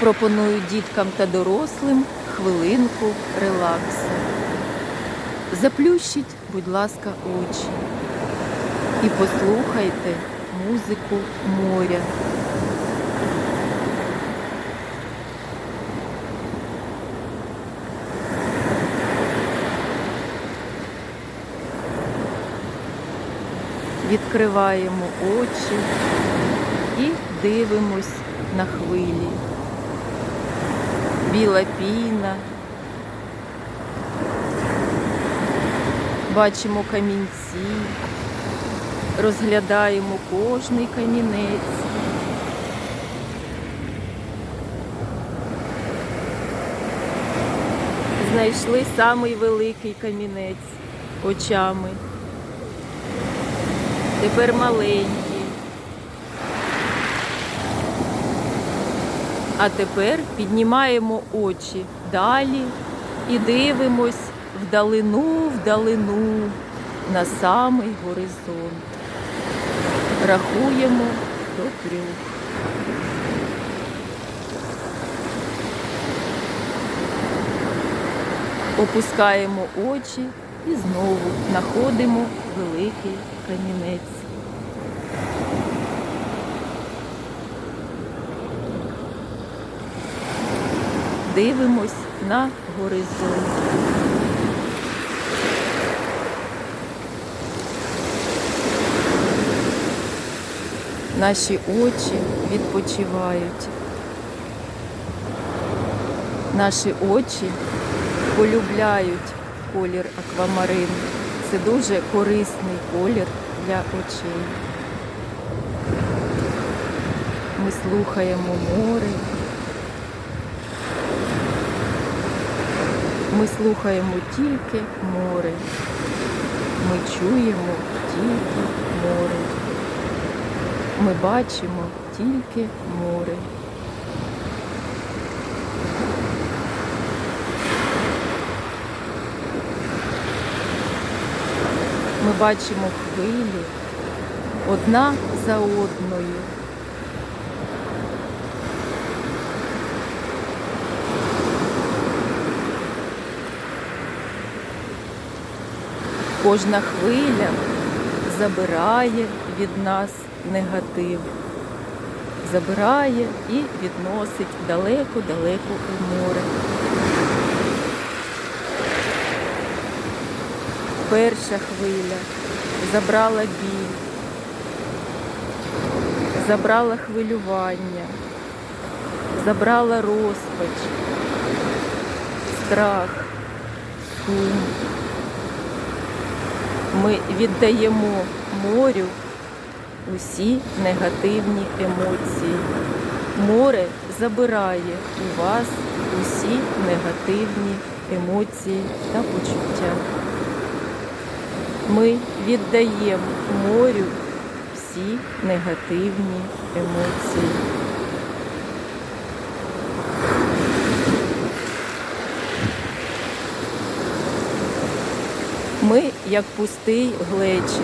Пропоную діткам та дорослим хвилинку релаксу. Заплющіть, будь ласка, очі і послухайте музику моря. Відкриваємо очі і дивимось на хвилі. Біла піна. Бачимо камінці, розглядаємо кожний камінець. Знайшли самий великий камінець очами. Тепер маленький. А тепер піднімаємо очі далі і дивимось вдалину, вдалину на самий горизонт. Рахуємо до трьох. Опускаємо очі і знову знаходимо великий камінець. Дивимось на горизонт. Наші очі відпочивають. Наші очі полюбляють колір аквамарин. Це дуже корисний колір для очей. Ми слухаємо море. Ми слухаємо тільки море. Ми чуємо тільки море. Ми бачимо тільки море. Ми бачимо хвилі одна за одною. Кожна хвиля забирає від нас негатив, забирає і відносить далеко-далеко у море. Перша хвиля забрала біль, забрала хвилювання, забрала розпач, страх, сум. Ми віддаємо морю усі негативні емоції. Море забирає у вас усі негативні емоції та почуття. Ми віддаємо морю всі негативні емоції. Ми як пустий глечик.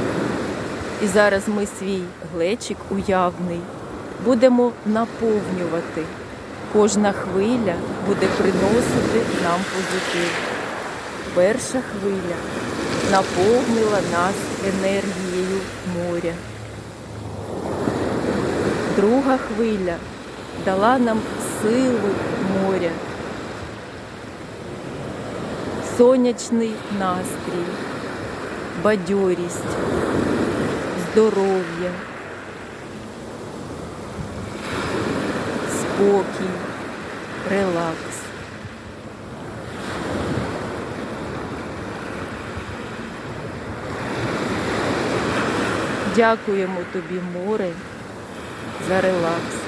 І зараз ми свій глечик уявний будемо наповнювати. Кожна хвиля буде приносити нам позитив. Перша хвиля наповнила нас енергією моря. Друга хвиля дала нам силу моря, сонячний настрій, бадьорість, здоров'я, спокій, релакс. Дякуємо тобі, море, за релакс.